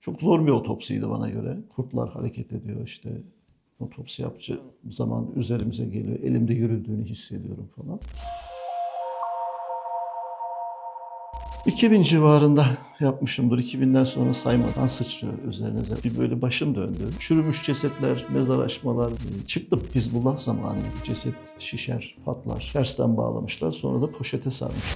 Çok zor bir otopsiydi bana göre. Kurtlar hareket ediyor işte. Otopsi yapıcı zaman üzerimize geliyor. Elimde yürüdüğünü hissediyorum falan. 2000 civarında yapmışımdır. 2000'den sonra saymadan sıçrıyor üzerinize. Bir böyle başım döndü. Çürümüş cesetler, mezar açmalar. e, Çıktım Hizbullah zamanı. Ceset şişer, patlar. Tersten bağlamışlar. Sonra da poşete sarmış.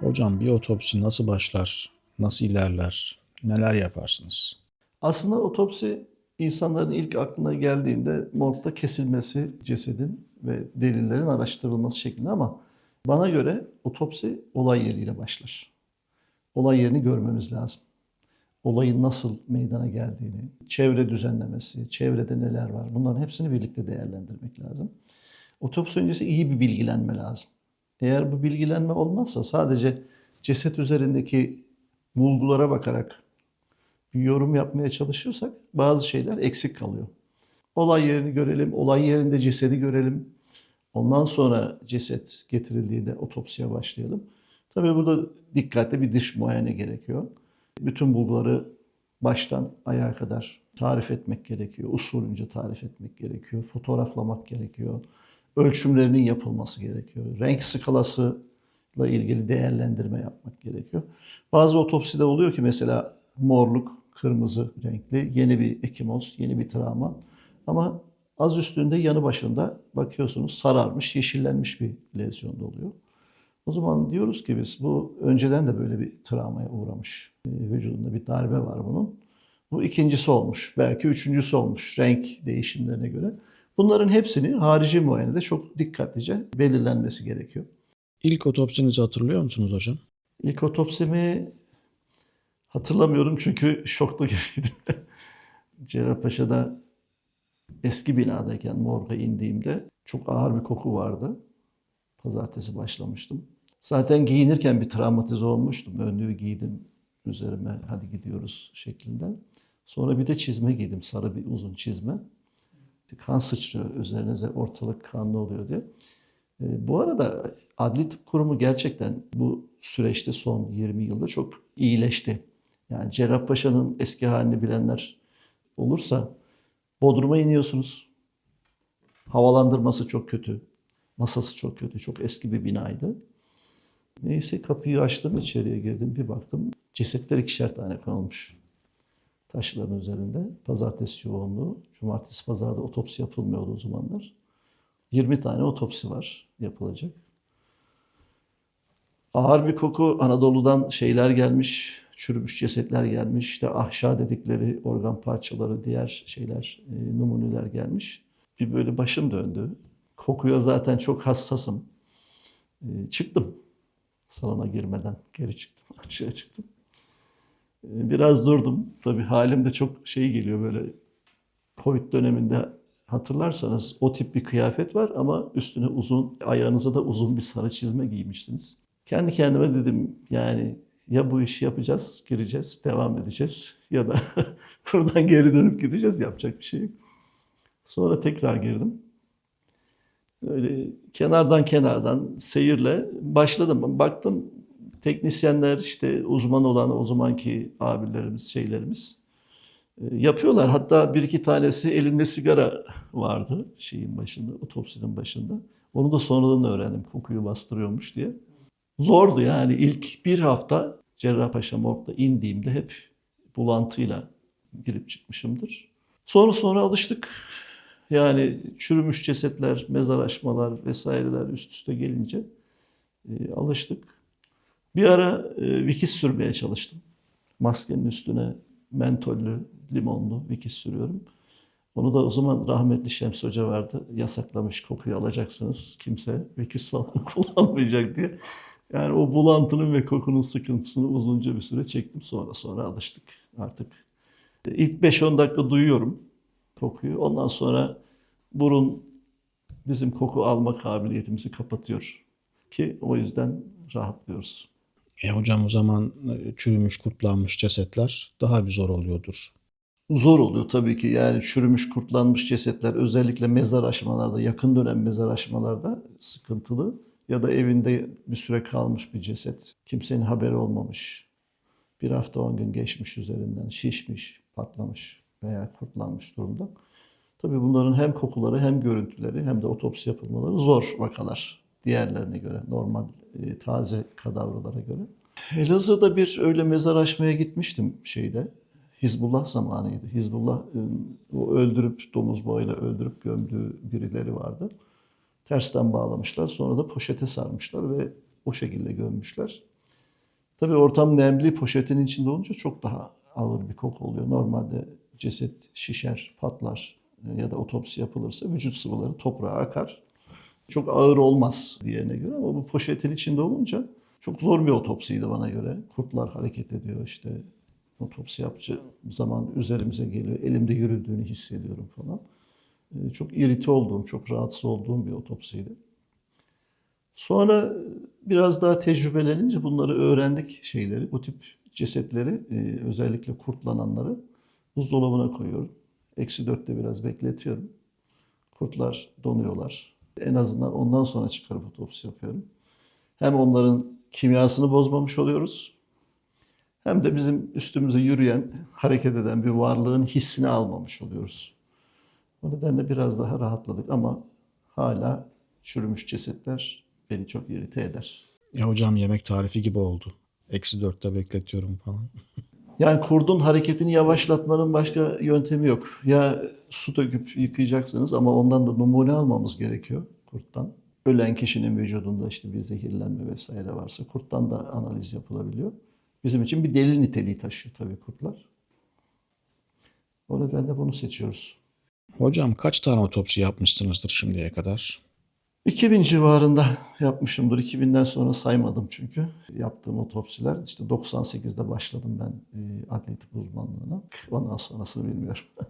Hocam bir otopsi nasıl başlar? Nasıl ilerler? Neler yaparsınız? Aslında otopsi insanların ilk aklına geldiğinde morgda kesilmesi cesedin ve delillerin araştırılması şeklinde ama bana göre otopsi olay yeriyle başlar. Olay yerini görmemiz lazım. Olayın nasıl meydana geldiğini, çevre düzenlemesi, çevrede neler var bunların hepsini birlikte değerlendirmek lazım. Otopsi öncesi iyi bir bilgilenme lazım. Eğer bu bilgilenme olmazsa sadece ceset üzerindeki bulgulara bakarak bir yorum yapmaya çalışırsak bazı şeyler eksik kalıyor. Olay yerini görelim, olay yerinde cesedi görelim. Ondan sonra ceset getirildiğinde otopsiye başlayalım. Tabii burada dikkatli bir dış muayene gerekiyor. Bütün bulguları baştan ayağa kadar tarif etmek gerekiyor. Usulünce tarif etmek gerekiyor. Fotoğraflamak gerekiyor. Ölçümlerinin yapılması gerekiyor. Renk skalası ile ilgili değerlendirme yapmak gerekiyor. Bazı otopside oluyor ki mesela morluk, kırmızı renkli yeni bir ekimoz, yeni bir travma. Ama az üstünde yanı başında bakıyorsunuz sararmış, yeşillenmiş bir lezyon da oluyor. O zaman diyoruz ki biz bu önceden de böyle bir travmaya uğramış. E, Vücudunda bir darbe var bunun. Bu ikincisi olmuş. Belki üçüncüsü olmuş renk değişimlerine göre. Bunların hepsini harici muayenede çok dikkatlice belirlenmesi gerekiyor. İlk otopsinizi hatırlıyor musunuz hocam? İlk otopsimi hatırlamıyorum çünkü şoklu gibiydim. Cerrahpaşa'da eski binadayken morga indiğimde çok ağır bir koku vardı. Pazartesi başlamıştım. Zaten giyinirken bir travmatize olmuştum. Önlüğü giydim üzerime hadi gidiyoruz şeklinde. Sonra bir de çizme giydim. Sarı bir uzun çizme. Kan sıçrıyor üzerinize ortalık kanlı oluyor diye. E, Bu arada Adli Tıp Kurumu gerçekten bu süreçte son 20 yılda çok iyileşti. Yani Cerrahpaşa'nın eski halini bilenler olursa Bodrum'a iniyorsunuz. Havalandırması çok kötü. Masası çok kötü. Çok eski bir binaydı. Neyse kapıyı açtım içeriye girdim bir baktım. Cesetler ikişer tane konulmuş. Taşların üzerinde. Pazartesi yoğunluğu. Cumartesi pazarda otopsi yapılmıyordu o zamanlar. 20 tane otopsi var yapılacak. Ağır bir koku Anadolu'dan şeyler gelmiş, çürümüş cesetler gelmiş, işte ahşa dedikleri organ parçaları, diğer şeyler, e, numuneler gelmiş. Bir böyle başım döndü. Kokuya zaten çok hassasım. E, çıktım. Salona girmeden geri çıktım, açığa çıktım. E, biraz durdum. Tabii halim de çok şey geliyor böyle Covid döneminde hatırlarsanız o tip bir kıyafet var ama üstüne uzun, ayağınıza da uzun bir sarı çizme giymiştiniz. Kendi kendime dedim yani ya bu işi yapacağız, gireceğiz, devam edeceğiz ya da buradan geri dönüp gideceğiz yapacak bir şey. Sonra tekrar girdim. Öyle kenardan kenardan seyirle başladım. Baktım teknisyenler işte uzman olan o zamanki abilerimiz, şeylerimiz e, yapıyorlar. Hatta bir iki tanesi elinde sigara vardı şeyin başında, otopsinin başında. Onu da sonradan öğrendim kokuyu bastırıyormuş diye. Zordu yani ilk bir hafta Cerrahpaşa morgda indiğimde hep bulantıyla girip çıkmışımdır. Sonra sonra alıştık. Yani çürümüş cesetler, mezar açmalar vesaireler üst üste gelince e, alıştık. Bir ara e, vikis sürmeye çalıştım. Maskenin üstüne mentollü, limonlu vikis sürüyorum. Onu da o zaman rahmetli Şems Hoca vardı. Yasaklamış kokuyu alacaksınız. Kimse vikis falan kullanmayacak diye. Yani o bulantının ve kokunun sıkıntısını uzunca bir süre çektim. Sonra sonra alıştık artık. İlk 5-10 dakika duyuyorum kokuyu. Ondan sonra burun bizim koku alma kabiliyetimizi kapatıyor. Ki o yüzden rahatlıyoruz. E hocam o zaman e, çürümüş, kurtlanmış cesetler daha bir zor oluyordur. Zor oluyor tabii ki. Yani çürümüş, kurtlanmış cesetler özellikle mezar aşmalarda, yakın dönem mezar aşmalarda sıkıntılı. Ya da evinde bir süre kalmış bir ceset. Kimsenin haberi olmamış. Bir hafta 10 gün geçmiş üzerinden şişmiş, patlamış veya kurtlanmış durumda. Tabii bunların hem kokuları hem görüntüleri hem de otopsi yapılmaları zor vakalar diğerlerine göre, normal e, taze kadavralara göre. Elazığ'da bir öyle mezar açmaya gitmiştim şeyde. Hizbullah zamanıydı. Hizbullah'ın o öldürüp domuz boğayla öldürüp gömdüğü birileri vardı. Tersten bağlamışlar. Sonra da poşete sarmışlar ve o şekilde gömmüşler. Tabii ortam nemli poşetin içinde olunca çok daha ağır bir koku oluyor. Normalde ceset şişer, patlar ya da otopsi yapılırsa vücut sıvıları toprağa akar. Çok ağır olmaz diğerine göre ama bu poşetin içinde olunca çok zor bir otopsiydi bana göre. Kurtlar hareket ediyor işte. Otopsi yapıcı zaman üzerimize geliyor. Elimde yürüdüğünü hissediyorum falan. Ee, Çok irite olduğum, çok rahatsız olduğum bir otopsiydi. Sonra biraz daha tecrübelenince bunları öğrendik şeyleri. Bu tip cesetleri e, özellikle kurtlananları buzdolabına koyuyorum. Eksi dörtte biraz bekletiyorum. Kurtlar donuyorlar. En azından ondan sonra çıkarıp otopsi yapıyorum. Hem onların kimyasını bozmamış oluyoruz. Hem de bizim üstümüze yürüyen, hareket eden bir varlığın hissini almamış oluyoruz. O nedenle biraz daha rahatladık ama hala çürümüş cesetler beni çok irite eder. Ya hocam yemek tarifi gibi oldu. Eksi dörtte bekletiyorum falan. Yani kurdun hareketini yavaşlatmanın başka yöntemi yok. Ya su döküp yıkayacaksınız ama ondan da numune almamız gerekiyor kurttan. Ölen kişinin vücudunda işte bir zehirlenme vesaire varsa kurttan da analiz yapılabiliyor. Bizim için bir delil niteliği taşıyor tabii kurtlar. O nedenle bunu seçiyoruz. Hocam kaç tane otopsi yapmışsınızdır şimdiye kadar? 2000 civarında yapmışımdır. 2000'den sonra saymadım çünkü. Yaptığım otopsiler işte 98'de başladım ben e, adli tıp uzmanlığına. Ondan sonrasını bilmiyorum.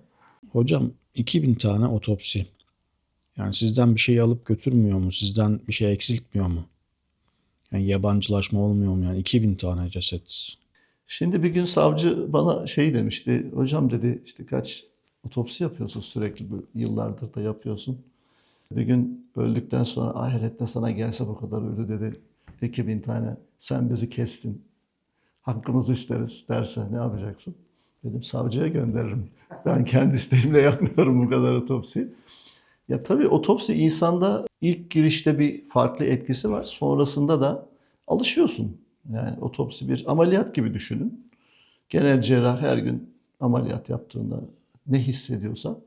Hocam 2000 tane otopsi. Yani sizden bir şey alıp götürmüyor mu? Sizden bir şey eksiltmiyor mu? Yani yabancılaşma olmuyor mu? Yani 2000 tane ceset. Şimdi bir gün savcı bana şey demişti. Hocam dedi işte kaç otopsi yapıyorsun sürekli yıllardır da yapıyorsun. Bir gün öldükten sonra ahirette sana gelse bu kadar ölü dedi. 2000 tane sen bizi kestin. Hakkımızı isteriz derse ne yapacaksın? Dedim savcıya gönderirim. Ben kendi isteğimle yapmıyorum bu kadar otopsi. Ya tabii otopsi insanda ilk girişte bir farklı etkisi var. Sonrasında da alışıyorsun. Yani otopsi bir ameliyat gibi düşünün. Genel cerrah her gün ameliyat yaptığında ne hissediyorsa.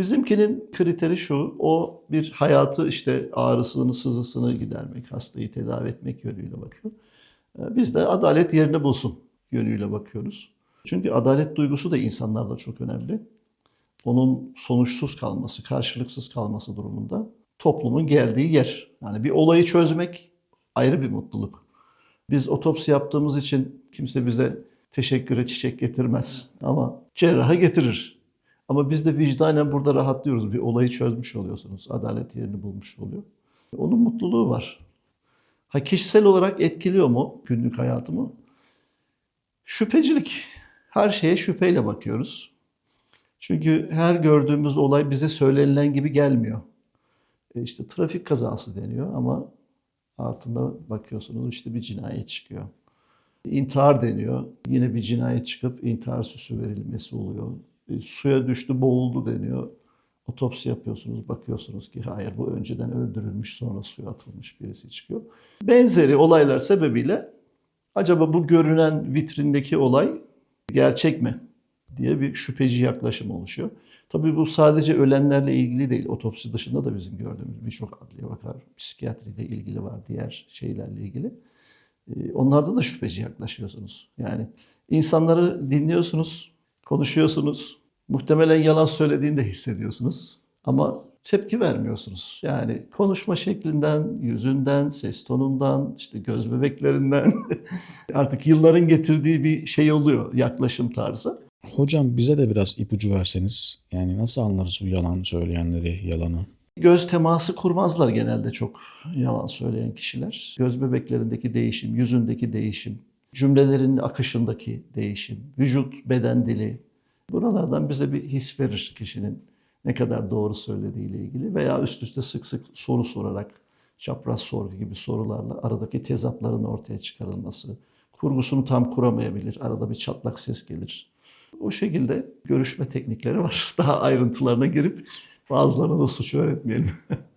Bizimkinin kriteri şu, o bir hayatı işte ağrısını, sızısını gidermek, hastayı tedavi etmek yönüyle bakıyor. Ee, Biz de adalet yerini bulsun yönüyle bakıyoruz. Çünkü adalet duygusu da insanlarda çok önemli. Onun sonuçsuz kalması, karşılıksız kalması durumunda toplumun geldiği yer. Yani bir olayı çözmek ayrı bir mutluluk. Biz otopsi yaptığımız için kimse bize teşekküre çiçek getirmez ama cerraha getirir. Ama biz de vicdanen burada rahatlıyoruz. Bir olayı çözmüş oluyorsunuz. Adalet yerini bulmuş oluyor. Onun mutluluğu var. Ha kişisel olarak etkiliyor mu günlük hayatımı? Şüphecilik. Her şeye şüpheyle bakıyoruz. Çünkü her gördüğümüz olay bize söylenilen gibi gelmiyor. E işte trafik kazası deniyor ama altında bakıyorsunuz işte bir cinayet çıkıyor. İntihar deniyor. Yine bir cinayet çıkıp intihar süsü verilmesi oluyor. E, suya düştü, boğuldu deniyor. Otopsi yapıyorsunuz, bakıyorsunuz ki hayır bu önceden öldürülmüş sonra suya atılmış birisi çıkıyor. Benzeri olaylar sebebiyle acaba bu görünen vitrindeki olay gerçek mi diye bir şüpheci yaklaşım oluşuyor. Tabii bu sadece ölenlerle ilgili değil. Otopsi dışında da bizim gördüğümüz birçok adliye vakar, psikiyatriyle ilgili var, diğer şeylerle ilgili. Ee, Onlarda da şüpheci yaklaşıyorsunuz. Yani insanları dinliyorsunuz, konuşuyorsunuz. Muhtemelen yalan söylediğini de hissediyorsunuz. Ama tepki vermiyorsunuz. Yani konuşma şeklinden, yüzünden, ses tonundan, işte göz bebeklerinden artık yılların getirdiği bir şey oluyor yaklaşım tarzı. Hocam bize de biraz ipucu verseniz. Yani nasıl anlarız bu yalan söyleyenleri, yalanı? Göz teması kurmazlar genelde çok yalan söyleyen kişiler. Göz bebeklerindeki değişim, yüzündeki değişim, cümlelerin akışındaki değişim, vücut, beden dili. Buralardan bize bir his verir kişinin ne kadar doğru söylediğiyle ilgili veya üst üste sık sık soru sorarak çapraz sorgu gibi sorularla aradaki tezatların ortaya çıkarılması, Kurgusunu tam kuramayabilir. Arada bir çatlak ses gelir. O şekilde görüşme teknikleri var. Daha ayrıntılarına girip bazılarına da suç öğretmeyelim.